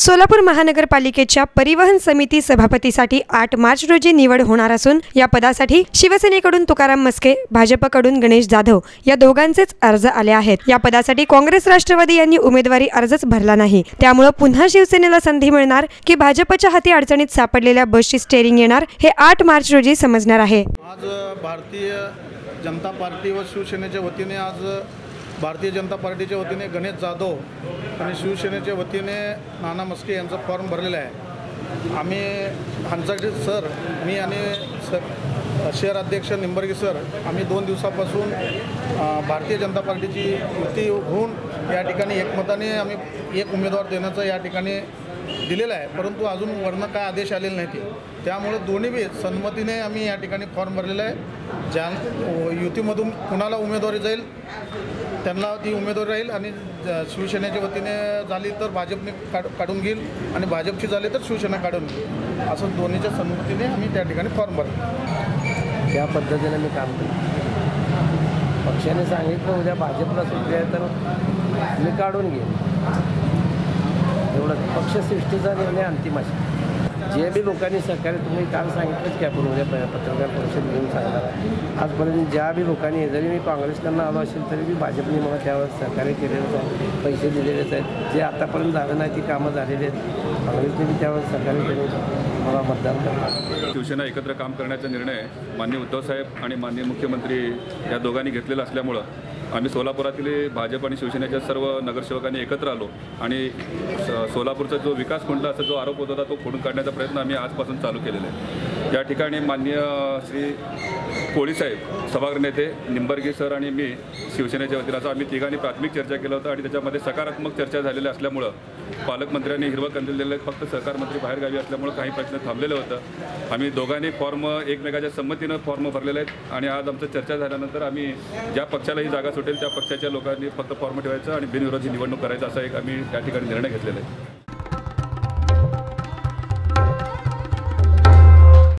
सोलापूर महानगरपालिकेच्या परिवहन समिती सभापतीसाठी आठ मार्च रोजी निवड होणार असून या पदासाठी शिवसेनेकडून तुकाराम मस्के भाजपकडून गणेश जाधव या दोघांचेच अर्ज आले आहेत. या पदासाठी काँग्रेस राष्ट्रवादी यांनी उमेदवारी अर्जच भरला नाही. त्यामुळे पुन्हा शिवसेनेला संधी मिळणार की भाजपच्या हाती अडचणीत सापडलेल्या बसची स्टेअरिंग येणार हे आठ मार्च रोजी समजणार आहे. आज भारतीय जनता पार्टी व शिवसेनेच्या वतीने आज भारतीय जनता पार्टीच्या वतीने गणेश जाधव आणि शिवसेनेच्या वतीने नाना मस्के यांचा फॉर्म भरलेला आहे. आम्ही हंसाटे सर मी आणि सर शहर अध्यक्ष निंबर्गे सर आम्ही दोन दिवसापासून भारतीय जनता पार्टीची युती होऊन या ठिकाणी एकमताने आम्ही एक उमेदवार देण्याचं या ठिकाणी दिलेलं आहे. परंतु अजून वर्ण काय आदेश आलेले नाही ते त्यामुळे दोन्ही बी संमतीने आम्ही या ठिकाणी फॉर्म भरलेला आहे. ज्या युतीमधून कुणाला उमेदवारी जाईल त्यांना ती उमेदवारी राहील आणि शिवसेनेच्या वतीने झाली तर भाजपने काढ काढून घेईल आणि भाजपची झाली तर शिवसेना काढून घेईल. असं दोन्हीच्या संमतीने आम्ही त्या ठिकाणी फॉर्म भरला त्या पद्धतीने मी काम केलं पक्षाने सांगितलं उद्या भाजपला सुटली आहे तर मी काढून घेईन. एवढं पक्षसृष्टीचा निर्णय अंतिम असेल. जे बी लोकांनी सहकार्य तुम्ही काल सांगितलंच की आपण उद्या प- पत्रकार परिषद घेऊन सांगणार आहे आजपर्यंत ज्या बी लोकांनी जरी मी काँग्रेसकडनं आलो असेल तरी बी भाजपने मला त्यावर सहकार्य केलेलंच आहे पैसे दिलेलेच आहेत. जे आतापर्यंत झालं नाही ती कामं झालेली आहेत. काँग्रेसने बी त्यावर सहकार्य केलं मला मतदान करणार शिवसेना एकत्र काम करण्याचा निर्णय माननीय उद्धवसाहेब आणि माननीय मुख्यमंत्री या दोघांनी घेतलेला असल्यामुळं आम्ही सोलापुरातील भाजप आणि शिवसेनेच्या सर्व नगरसेवकांनी एकत्र आलो आणि स- सोलापूरचा जो विकास खुंटला असा जो आरोप होत होता तो खोडून काढण्याचा प्रयत्न आम्ही आजपासून चालू केलेला आहे. या ठिकाणी माननीय श्री कोळीसाहेब सभागृह नेते निंबर्गी सर आणि मी शिवसेनेच्या वतीनं असं आम्ही तिघांनी प्राथमिक चर्चा केलं होतं आणि त्याच्यामध्ये सकारात्मक चर्चा झालेल्या असल्यामुळं पालकमंत्र्यांनी हिरवं कंदील दिलेलं आहे. फक्त सहकारमंत्री बाहेरगावी असल्यामुळं काही प्रश्न थांबलेलं होतं आम्ही दोघांनी फॉर्म एकमेकाच्या संमतीनं फॉर्म भरलेले आहेत आणि आज आमचं चर्चा झाल्यानंतर आम्ही ज्या पक्षाला ही जागा सुटेल त्या पक्षाच्या लोकांनी फक्त फॉर्म ठेवायचं आणि बिनविरोधी निवडणूक करायचं असा एक आम्ही त्या ठिकाणी निर्णय घेतलेला आहे